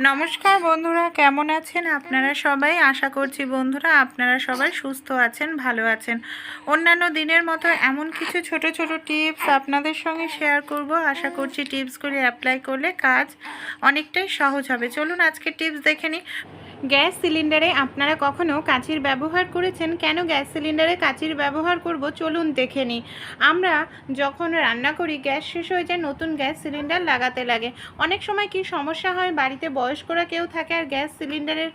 নমস্কার বন্ধুরা, কেমন আছেন আপনারা সবাই? আশা করছি বন্ধুরা আপনারা সবাই সুস্থ আছেন, ভালো আছেন। অন্যান্য দিনের মতো এমন কিছু ছোট ছোট টিপস আপনাদের সঙ্গে শেয়ার করব। আশা করছি টিপসগুলি অ্যাপ্লাই করলে কাজ অনেকটাই সহজ হবে। চলুন আজকে টিপস দেখে নিই। গ্যাস সিলিন্ডারে আপনারা কখনো কাঁচির ব্যবহার করেছেন? কেন গ্যাস সিলিন্ডারে কাঁচির ব্যবহার করব? চলুন দেখে নিই। আমরা যখন রান্না করি, গ্যাস শেষ হয়ে যায়, নতুন গ্যাস সিলিন্ডার লাগাতে লাগে। অনেক সময় কি সমস্যা হয়? বাড়িতে বয়স্করা কেউ থাকে আর গ্যাস সিলিন্ডারের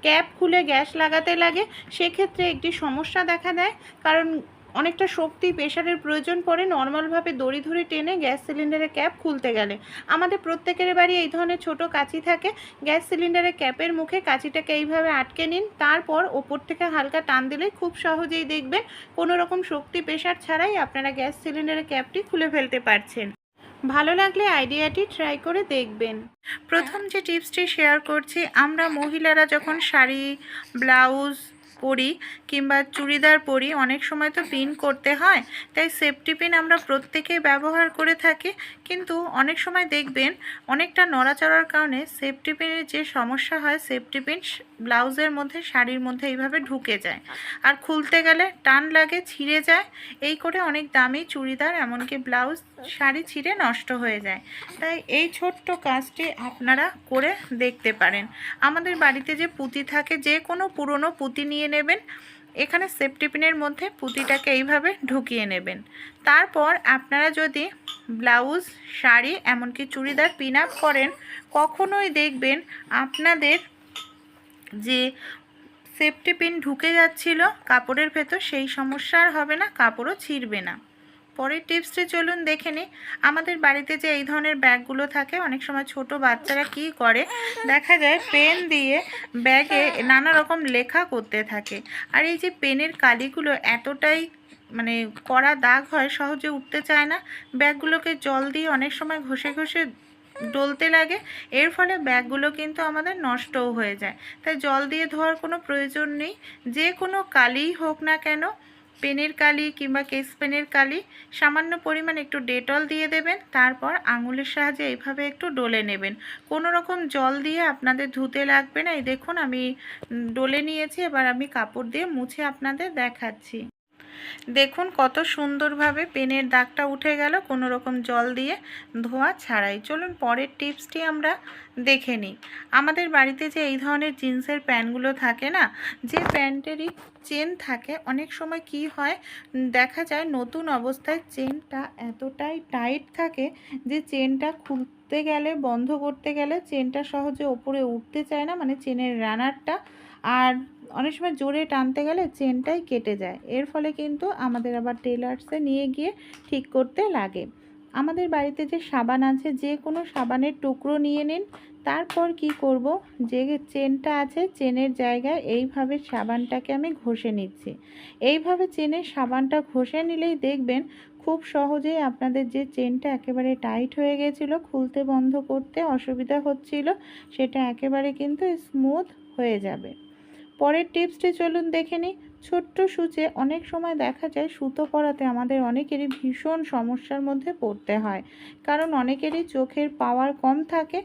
ক্যাপ খুলে গ্যাস লাগাতে লাগে। সেক্ষেত্রে একটি সমস্যা দেখা দেয়। কারণ অনেকটা শক্তি প্রেশারের প্রয়োজন পড়ে, নর্মালভাবে দড়ি ধরে টেনে গ্যাস সিলিন্ডারের ক্যাপ খুলতে গেলে। আমাদের প্রত্যেকের বাড়ি এই ধরনের ছোট কাঁচি থাকে। গ্যাস সিলিন্ডারের ক্যাপের মুখে কাঁচিটাকে এইভাবে আটকে নিন। তারপর ওপর থেকে হালকা টান দিলেই খুব সহজেই দেখবেন কোনো রকম শক্তি প্রেশার ছাড়াই আপনারা গ্যাস সিলিন্ডারের ক্যাপটি খুলে ফেলতে পারছেন। ভালো লাগলে আইডিয়াটি ট্রাই করে দেখবেন। প্রথম যে টিপসটি শেয়ার করছি, আমরা মহিলারা যখন শাড়ি, ব্লাউজ পরি কিংবা চুড়িদার পরি অনেক সময় তো পিন করতে হয়, তাই সেফটি পিন আমরা প্রত্যেকেই ব্যবহার করে থাকি। কিন্তু অনেক সময় দেখবেন অনেকটা নড়াচড়ার কারণে সেফটি পিনের যে সমস্যা হয় সেফটি পিন ব্লাউজের মধ্যে, শাড়ির মধ্যে এইভাবে ঢুকে যায়। আর খুলতে গেলে টান লাগে, ছিঁড়ে যায়। এই করে অনেক দামি চুড়িদার, এমনকি ব্লাউজ, শাড়ি ছিঁড়ে নষ্ট হয়ে যায়। তাই এই ছোট্ট কাজটি আপনারা করে দেখতে পারেন। আমাদের বাড়িতে যে পুঁতি থাকে, যে কোনো পুরনো পুঁতি নিয়ে নেবেন। এখানে সেফটি পিনের মধ্যে পুঁতিটাকে এইভাবে ঢুকিয়ে নেবেন। তারপর আপনারা যদি ব্লাউজ, শাড়ি, এমনকি চুড়িদার পিন আপ করেন, কখনোই দেখবেন আপনাদের যে সেফটি পিন ঢুকে যাচ্ছিল, কাপড়ের ভেতর সেই সমস্যা আর হবে না, কাপড়ও ছিঁড়বে না। পরের টিপসটি চলুন দেখে নিই। আমাদের বাড়িতে যে এই ধরনের ব্যাগগুলো থাকে, অনেক সময় ছোট বাচ্চারা কি করে? দেখা যায় পেন দিয়ে ব্যাগে নানা রকম লেখা করতে থাকে। আর এই যে পেনের কালিগুলো এতটাই মানে কড়া দাগ হয়, সহজে উঠতে চায় না। ব্যাগগুলোকে জল দিয়ে অনেক সময় ঘষে ঘষে ডলতে লাগে। এর ফলে ব্যাগগুলো কিন্তু আমাদের নষ্টও হয়ে যায়। তাই জল দিয়ে ধোয়ার কোনো প্রয়োজন নেই। যে কোনো কালিই হোক না কেন, পেনের কালি কিংবা কেস পেনের কালি, সামান্য পরিমাণ একটু ডেটল দিয়ে দেবেন, তারপর আঙুলের সাহায্যে এইভাবে একটু ডলে নেবেন। কোনো রকম জল দিয়ে আপনাদের ধুতে লাগবে না। এই দেখুন, আমি ডলে নিয়েছি, এবার আমি কাপড় দিয়ে মুছে আপনাদের দেখাচ্ছি। দেখুন কত সুন্দরভাবে পেনের দাগটা উঠে গেল কোনো রকম জল দিয়ে ধোয়া ছাড়াই। চলুন পরের টিপসটি আমরা দেখে নিই। আমাদের বাড়িতে যে এই ধরনের জিন্সের প্যান্টগুলো থাকে না, যে প্যান্টেরই চেন থাকে, অনেক সময় কি হয়, দেখা যায় নতুন অবস্থায় চেনটা এতটাই টাইট থাকে যে চেনটা খুলতে গেলে, বন্ধ করতে গেলে, চেনটা সহজে ওপরে উঠতে চায় না মানে চেনের রানারটা। আর অনেক সময় জোরে টানতে গেলে চেনটাই কেটে যায়। এর ফলে কিন্তু আমাদের আবার টেলার্সে নিয়ে গিয়ে ঠিক করতে লাগে। আমাদের বাড়িতে যে সাবান আছে, যে কোনো সাবানের টুকরো নিয়ে নিন। তারপর কি করব? যে চেনটা আছে, চেনের জায়গায় এইভাবে সাবানটাকে আমি ঘষে নিচ্ছি। এইভাবে চেনের সাবানটা ঘষে নিলেই দেখবেন খুব সহজেই আপনাদের যে চেনটা একেবারে টাইট হয়ে গেছিল, খুলতে বন্ধ করতে অসুবিধা হচ্ছিল, সেটা একেবারে কিন্তু স্মুথ হয়ে যাবে। পরের টিপসটি চলুন দেখে নিই। ছোট্ট সূচে অনেক সময় দেখা যায় সুতো পরাতে আমাদের অনেকেরই ভীষণ সমস্যার মধ্যে পড়তে হয়। কারণ অনেকেরই চোখের পাওয়ার কম থাকে।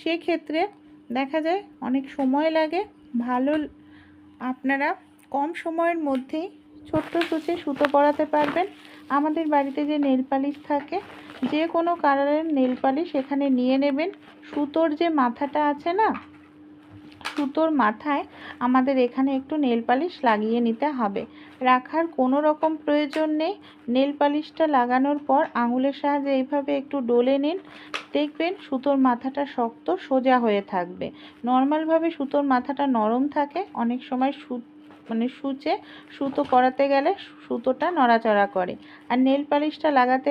সেক্ষেত্রে দেখা যায় অনেক সময় লাগে। ভালো আপনারা কম সময়ের মধ্যেই ছোট্ট সূচে সুতো পরাতে পারবেন। আমাদের বাড়িতে যে নেল পালিশ থাকে, যে কোনো কালারের নেল পালিশ এখানে নিয়ে নেবেন। সুতোর যে মাথাটা আছে না সুতোর মাথায় আমাদের এখানে একটু নেল পালিশ লাগিয়ে নিতে হবে। রাখার কোনো রকম প্রয়োজন নেই। নেল পালিশটা লাগানোর পর আঙুলের সাহায্যে এইভাবে একটু ডলে নিন। দেখবেন সুতোর মাথাটা শক্ত সোজা হয়ে থাকবে। নর্মালভাবে সুতোর মাথাটা নরম থাকে। অনেক সময় সু মানে সূচে সুতো করাতে গেলে সুতোটা নড়াচড়া করে। আর নেল পালিশটা লাগাতে,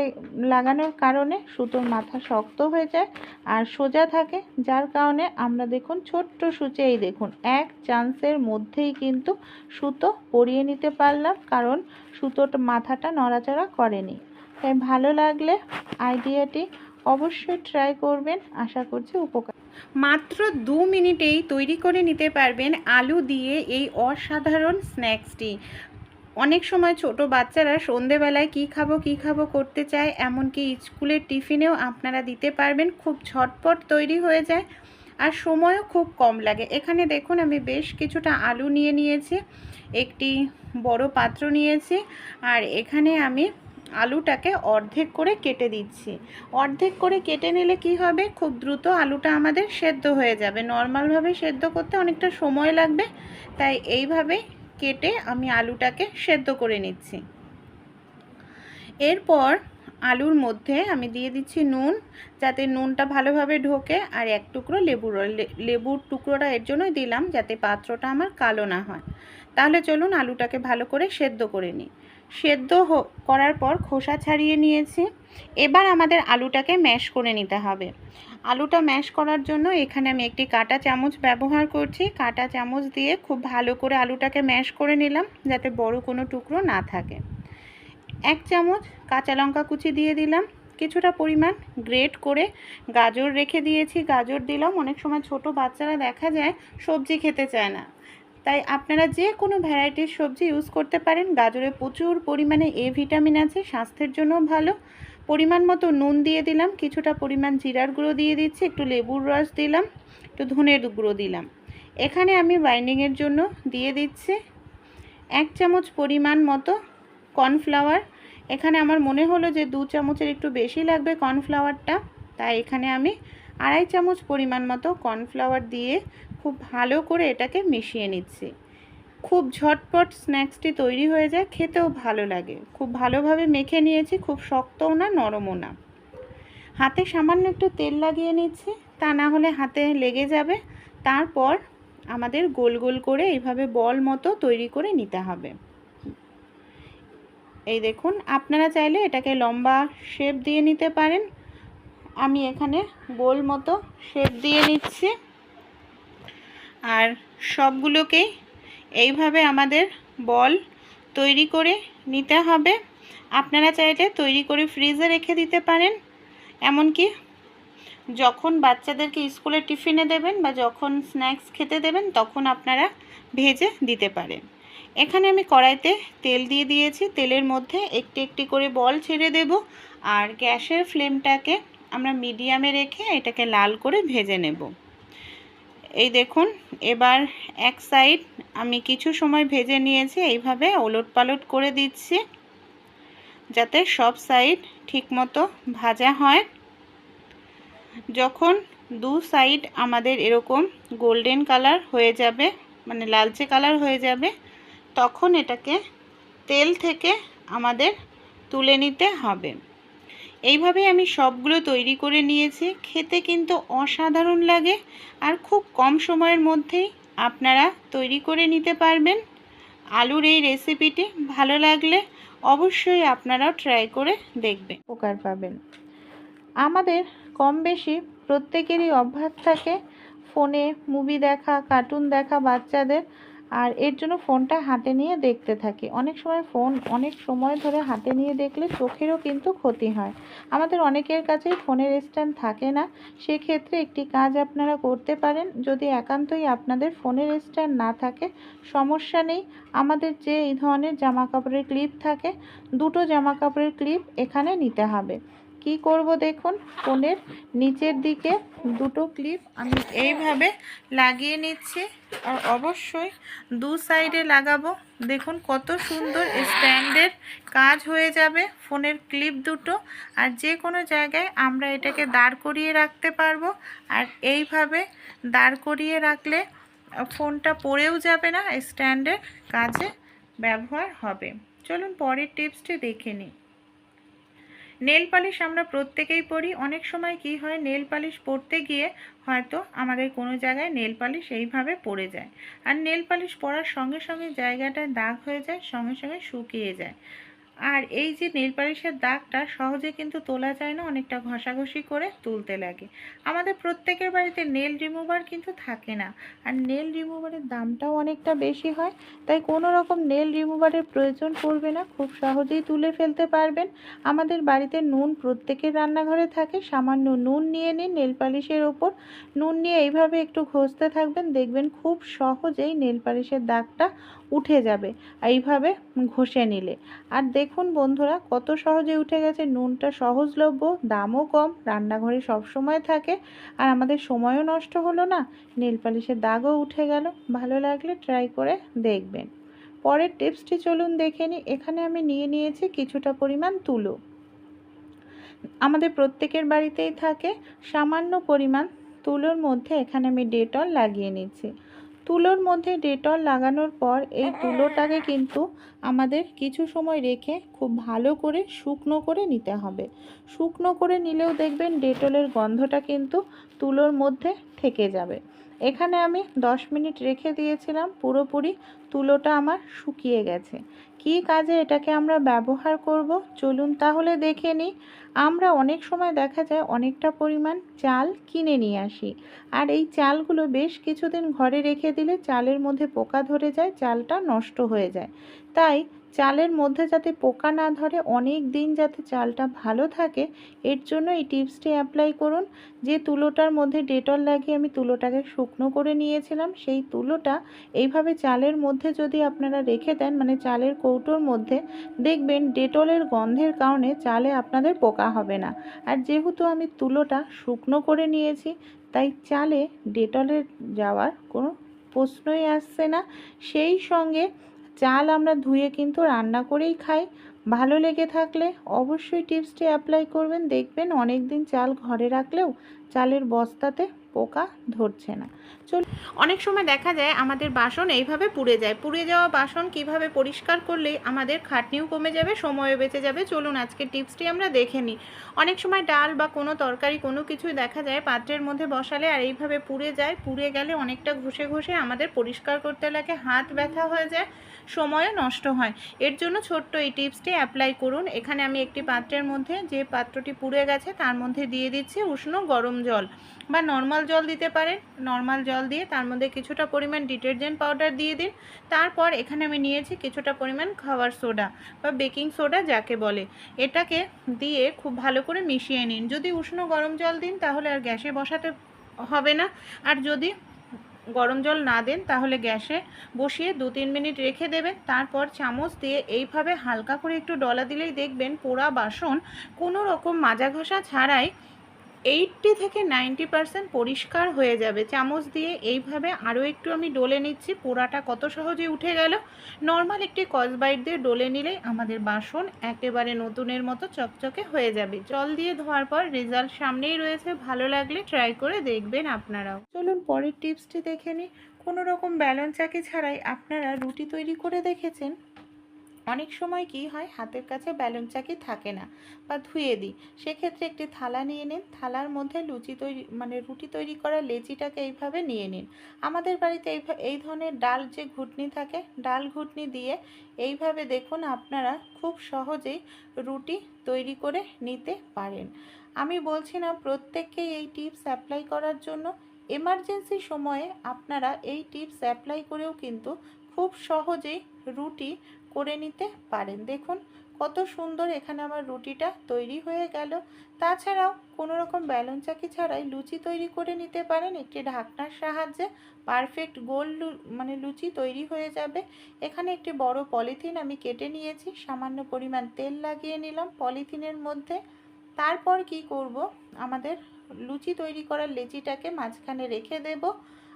লাগানোর কারণে সুতোর মাথা শক্ত হয়ে যায় আর সোজা থাকে। যার কারণে আমরা দেখুন ছোট্ট সূচে, এই দেখুন, এক চান্সের মধ্যেই কিন্তু সুতো পরিয়ে নিতে পারলাম কারণ সুতোটা, মাথাটা নড়াচড়া করেনি। তাই ভালো লাগলে আইডিয়াটি অবশ্যই ট্রাই করবেন। আশা করছি উপকার। মাত্র দু মিনিটেই তৈরি করে নিতে পারবেন আলু দিয়ে এই অসাধারণ স্ন্যাক্সটি। অনেক সময় ছোট বাচ্চারা সন্ধেবেলায় কি খাব কি খাব করতে চায়, এমনকি স্কুলের টিফিনেও আপনারা দিতে পারবেন। খুব ঝটপট তৈরি হয়ে যায় আর সময়ও খুব কম লাগে। এখানে দেখুন, আমি বেশ কিছুটা আলু নিয়ে নিয়েছি, একটি বড় পাত্র নিয়েছি, আর এখানে আমি আলুটাকে অর্ধেক করে কেটে দিচ্ছি। অর্ধেক করে কেটে নিলে কি হবে? খুব দ্রুত আলুটা আমাদের সেদ্ধ হয়ে যাবে। নর্মালভাবে সেদ্ধ করতে অনেকটা সময় লাগবে, তাই এইভাবে কেটে আমি আলুটাকে সেদ্ধ করে নিচ্ছি। এরপর আলুর মধ্যে আমি দিয়ে দিচ্ছি নুন, যাতে নুনটা ভালোভাবে ঢোকে, আর এক টুকরো লেবুর লেবুর টুকরোটা এর জন্যই দিলাম যাতে পাত্রটা আমার কালো না হয়। তাহলে চলুন আলুটাকে ভালো করে সেদ্ধ করে নিই। সেদ্ধ করার পর খোসা ছাড়িয়ে নিয়েছি। এবার আমাদের আলুটাকে ম্যাশ করে নিতে হবে। আলুটা ম্যাশ করার জন্য এখানে আমি একটি কাঁটা চামচ ব্যবহার করছি। কাঁটা চামচ দিয়ে খুব ভালো করে আলুটাকে ম্যাশ করে নিলাম যাতে বড় কোনো টুকরো না থাকে। এক চামচ কাঁচা লঙ্কা কুচি দিয়ে দিলাম। কিছুটা পরিমাণ গ্রেট করে গাজর রেখে দিয়েছি। গাজর দিলাম। অনেক সময় ছোট বাচ্চারা দেখা যায় সবজি খেতে চায় না। তাই আপনারা যে কোনো ভ্যারাইটির সবজি ইউজ করতে পারেন। গাজরে প্রচুর পরিমাণে এ ভিটামিন আছে, স্বাস্থ্যের জন্য ভালো। পরিমাণ মতো নুন দিয়ে দিলাম, কিছুটা পরিমাণ জিরার গুঁড়ো দিয়ে দিচ্ছি, একটু লেবুর রস দিলাম, একটু ধনের গুঁড়ো দিলাম। এখানে আমি বাইন্ডিংয়ের জন্য দিয়ে দিচ্ছি এক চামচ পরিমাণ মতো কর্নফ্লাওয়ার এখানে আমার মনে হলো যে দু চামচের একটু বেশি লাগবে কর্নফ্লাওয়ারটা তাই এখানে আমি আড়াই চামচ পরিমাণ মতো কর্নফ্লাওয়ার দিয়ে খুব ভালো করে এটাকে মিশিয়ে নিচ্ছি। খুব ঝটপট স্ন্যাক্সটি তৈরি হয়ে যায়, খেতেও ভালো লাগে। খুব ভালোভাবে মেখে নিয়েছি, খুব শক্তও না, নরমও না। হাতে সামান্য একটু তেল লাগিয়ে নিচ্ছি, তা না হলে হাতে লেগে যাবে। তারপর আমাদের গোল গোল করে এইভাবে বল মতো তৈরি করে নিতে হবে। এই দেখুন, আপনারা চাইলে এটাকে লম্বা শেপ দিয়ে নিতে পারেন। আমি এখানে গোল মতো শেপ দিয়ে নিচ্ছি। আর সবগুলোকেই এইভাবে আমাদের বল তৈরি করে নিতে হবে। আপনারা চাইলে তৈরি করে ফ্রিজে রেখে দিতে পারেন। এমনকি যখন বাচ্চাদেরকে স্কুলে টিফিনে দেবেন বা যখন স্ন্যাক্স খেতে দেবেন, তখন আপনারা ভেজে দিতে পারেন। এখানে আমি কড়াইতে তেল দিয়ে দিয়েছি। তেলের মধ্যে একটি একটি করে বল ছেড়ে দেব আর গ্যাসের ফ্লেমটাকে আমরা মিডিয়ামে রেখে এটাকে লাল করে ভেজে নেব। এই দেখুন, এবার এক সাইড আমি কিছু সময় ভেজে নিয়েছি, এইভাবে ওলট পালট করে দিচ্ছি, যাতে সব সাইড ঠিকমতো ভাজা হয়। যখন দু সাইড আমাদের এরকম গোল্ডেন কালার হয়ে যাবে মানে লালচে কালার হয়ে যাবে, তখন এটাকে তেল থেকে আমাদের তুলে নিতে হবে। এইভাবে আমি সবগুলো তৈরি করে নিয়েছি। খেতে কিন্তু অসাধারণ লাগে আর খুব কম সময়ের মধ্যেই আপনারা তৈরি করে নিতে পারবেন। আলুর এই রেসিপিটি ভালো লাগলে অবশ্যই আপনারাও ট্রাই করে দেখবেন। উপকার পাবেন। আমাদের কম বেশি প্রত্যেকেরই অভ্যাস থাকে ফোনে মুভি দেখা, কার্টুন দেখা, বাচ্চাদের আর এর জন্য ফোনটা হাতে নিয়ে দেখতে থাকি। অনেক সময় ফোন অনেক সময় ধরে হাতে নিয়ে দেখলে চোখেরও কিন্তু ক্ষতি হয়। আমাদের অনেকের কাছেই ফোনের স্ট্যান্ড থাকে না। সেক্ষেত্রে একটি কাজ আপনারা করতে পারেন। যদি একান্তই আপনাদের ফোনের স্ট্যান্ড না থাকে, সমস্যা নেই। আমাদের যে এই ধরনের জামা কাপড়ের ক্লিপ থাকে, দুটো জামা কাপড়ের ক্লিপ এখানে নিতে হবে। কি করব দেখুন? ফোনের নিচের দিকে দুটো ক্লিপ আমি এইভাবে লাগিয়ে নিচ্ছি আর অবশ্যই দু সাইডে লাগাবো। দেখুন কত সুন্দর স্ট্যান্ডের কাজ হয়ে যাবে ফোনের ক্লিপ দুটো আর যে কোনো জায়গায় আমরা এটাকে দাঁড় করিয়ে রাখতে পারব আর এইভাবে দাঁড় করিয়ে রাখলে ফোনটা পড়েও যাবে না, স্ট্যান্ডের কাজে ব্যবহার হবে। চলুন পরের টিপসটি দেখে নিই। নেল পালিশ আমরা প্রত্যেকেই পড়ি অনেক সময় কি হয়, নেল পালিশ পড়তে গিয়ে হয়তো আমাদের কোনো জায়গায় নেল পালিশ এইভাবে পড়ে যায়। আর নেল পালিশ পরার সঙ্গে সঙ্গে জায়গাটায় দাগ হয়ে যায়, সঙ্গে সঙ্গে শুকিয়ে যায়। আর এই যে নেল পালিশের দাগটা সহজে কিন্তু তোলা যায় না, অনেকটা ঘষাঘষি করে তুলতে লাগে। আমাদের প্রত্যেকের বাড়িতে নেল রিমুভার কিন্তু থাকে না। আর নেল রিমুভারের দামটাও অনেকটা বেশি হয়, তাই কোনো রকম নেল রিমুভারের প্রয়োজন পড়বে না, খুব সহজেই তুলে ফেলতে পারবেন। আমাদের বাড়িতে নুন প্রত্যেকের রান্নাঘরে থাকে, সামান্য নুন নিয়ে নিন নেল পালিশের ওপর। নুন নিয়ে এইভাবে একটু ঘষতে থাকবেন, দেখবেন খুব সহজেই নেল পালিশের দাগটা উঠে যাবে, এইভাবে ঘষে নিলে। আর দেখুন দেখুন বন্ধুরা, কত সহজে উঠে গেছে। নুনটা সহজলভ্য, দামও কম, রান্নাঘরে সব সময় থাকে, আর আমাদের সময়ও নষ্ট হলো না। নেল পালিশের দাগও উঠে গেল, ভালো লাগলে ট্রাই করে দেখবেন। পরের টিপসটি চলুন দেখে নিই, এখানে আমি নিয়ে নিয়েছি কিছুটা পরিমাণ তুলো। আমাদের প্রত্যেকের বাড়িতেই থাকে সামান্য পরিমাণ তুলোর মধ্যে এখানে আমি ডেটল লাগিয়ে নিচ্ছি। তুলোর মধ্যে ডেটল লাগানোর পর এই তুলোটাকে কিন্তু আমাদের কিছু সময় রেখে খুব ভালো করে শুকনো করে নিতে হবে। শুকনো করে নিলেও দেখবেন ডেটলের গন্ধটা কিন্তু তুলোর মধ্যে থেকে যাবে। এখানে আমি 10 মিনিট রেখে দিয়েছিলাম, পুরোপুরি তুলোটা আমার শুকিয়ে গেছে। কী কাজে এটাকে আমরা ব্যবহার করব? চলুন তাহলে দেখে নিই। আমরা অনেক সময় দেখা যায় অনেকটা পরিমাণ চাল কিনে নিয়ে আসি। আর এই চালগুলো বেশ কিছুদিন ঘরে রেখে দিলে চালের মধ্যে পোকা ধরে যায়, চালটা নষ্ট হয়ে যায়। তাই চালের মধ্যে যাতে পোকা না ধরে অনেক দিন যাতে চালটা ভালো থাকে, এর জন্য এই টিপসটি অ্যাপ্লাই করুন। যে তুলোটার মধ্যে ডেটল লাগিয়ে আমি তুলোটাকে শুকনো করে নিয়েছিলাম, সেই তুলোটা এইভাবে চালের মধ্যে যদি আপনারা রেখে দেন মানে চালের কৌটোর মধ্যে, দেখবেন ডেটলের গন্ধের কারণে চালে আপনাদের পোকা হবে না। আর যেহেতু আমি তুলোটা শুকনো করে নিয়েছি, তাই চালে ডেটলের যাওয়ার কোনো প্রশ্নই আসছে না। সেই সঙ্গে চাল আমরা ধুয়ে কিন্তু রান্না করেই খাই। ভালো লেগে থাকলে অবশ্যই টিপসটি অ্যাপ্লাই করবেন। দেখবেন অনেক দিন চাল ঘরে রাখলেও চালের বস্তাতে পোকা ধরছে না। চল অনেক সময় দেখা যায় আমাদের বাসন এইভাবে পুড়ে যায়। পুড়ে যাওয়া বাসন কীভাবে পরিষ্কার করলে আমাদের খাটনিও কমে যাবে, সময়ও বেঁচে যাবে। চলুন আজকে টিপসটি আমরা দেখে নিই। অনেক সময় ডাল বা কোনো তরকারি কোনো কিছুই দেখা যায় পাত্রের মধ্যে বসালে আর এইভাবে পুড়ে যায়। পুড়ে গেলে অনেকটা ঘষে ঘষে আমাদের পরিষ্কার করতে লাগে, হাত ব্যথা হয়ে যায়, সময়ও নষ্ট হয়। এর জন্য ছোট্ট এই টিপসটি অ্যাপ্লাই করুন। এখানে আমি একটি পাত্রের মধ্যে যে পাত্রটি পুড়ে গেছে তার মধ্যে দিয়ে দিচ্ছি উষ্ণ গরম জল বা নর্মাল জল দিতে পারেন নর্মাল জল দিয়ে তার মধ্যে কিছুটা পরিমাণ ডিটারজেন্ট পাউডার দিয়ে দিন। তারপর এখানে আমি নিয়েছি কিছুটা পরিমাণ খাবার সোডা বা বেকিং সোডা যাকে বলে। এটাকে দিয়ে খুব ভালো করে মিশিয়ে নিন। যদি উষ্ণ গরম জল দিন তাহলে আর গ্যাসে বসাতে হবে না। আর যদি গরম জল না দেন তাহলে গ্যাসে বসিয়ে দু তিন মিনিট রেখে দেবেন। তারপর চামচ দিয়ে এইভাবে হালকা করে একটু ডলা দিলেই দেখবেন পোড়া বাসন কোনো রকম মাজা ঘষা ছাড়াই এইটটি থেকে নাইনটি পারসেন্ট পরিষ্কার হয়ে যাবে। চামচ দিয়ে এইভাবে আরও একটু আমি ডলে নিচ্ছি। পোড়াটা কত সহজে উঠে গেল। নর্মাল একটি কসবাইট দিয়ে ডলে নিলে আমাদের বাসন একেবারে নতুনের মতো চকচকে হয়ে যাবে। জল দিয়ে ধোয়ার পর রেজাল্ট সামনেই রয়েছে। ভালো লাগলে ট্রাই করে দেখবেন আপনারাও। চলুন পরের টিপসটি দেখে নিই। কোনো রকম ব্যালন চাকি ছাড়াই আপনারা রুটি তৈরি করে দেখেছেন। অনেক সময় কি হয়, হাতের কাছে ব্যালন চাকি থাকে না বা ধুয়ে দিই, সেক্ষেত্রে একটি থালা নিয়ে নিন, থালার মধ্যে লুচি তৈরি মানে রুটি তৈরি করা লেচিটাকে এইভাবে নিয়ে নিন। আমাদের বাড়িতে এই এই ধরনের ডাল যে ঘুটনি থাকে, ডাল ঘুটনি দিয়ে এইভাবে দেখুন আপনারা খুব সহজেই রুটি তৈরি করে নিতে পারেন। আমি বলছি না প্রত্যেককেই এই টিপস অ্যাপ্লাই করার জন্য। এমার্জেন্সি সময়ে আপনারা এই টিপস অ্যাপ্লাই করেও কিন্তু খুব সহজেই রুটি করে নিতে পারেন। দেখুন কত সুন্দর এখানে আমার রুটিটা তৈরি হয়ে গেল। তাছাড়াও কোনো রকম ব্যালন চাকি ছাড়াই লুচি তৈরি করে নিতে পারেন। একটি ঢাকনার সাহায্যে পারফেক্ট গোল মানে লুচি তৈরি হয়ে যাবে। এখানে একটি বড় পলিথিন আমি কেটে নিয়েছি। সামান্য পরিমাণ তেল লাগিয়ে নিলাম পলিথিনের মধ্যে। তারপর কি করব? আমাদের লুচি তৈরি করার লেচিটাকে মাঝখানে রেখে দেব।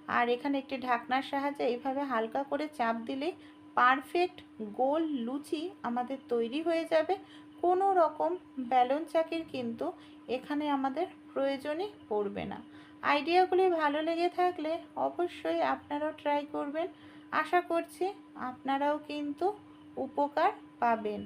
আর এখানে একটি ঢাকনার সাহায্যে এইভাবে হালকা করে চাপ দিলেই পারফেক্ট গোল লুচি আমাদের তৈরি হয়ে যাবে। কোনো রকম ব্যালন চাকির কিন্তু এখানে আমাদের প্রয়োজনই পড়বে না। আইডিয়াগুলি ভালো লেগে থাকলে অবশ্যই আপনারাও ট্রাই করবেন। আশা করছি আপনারাও কিন্তু উপকার পাবেন।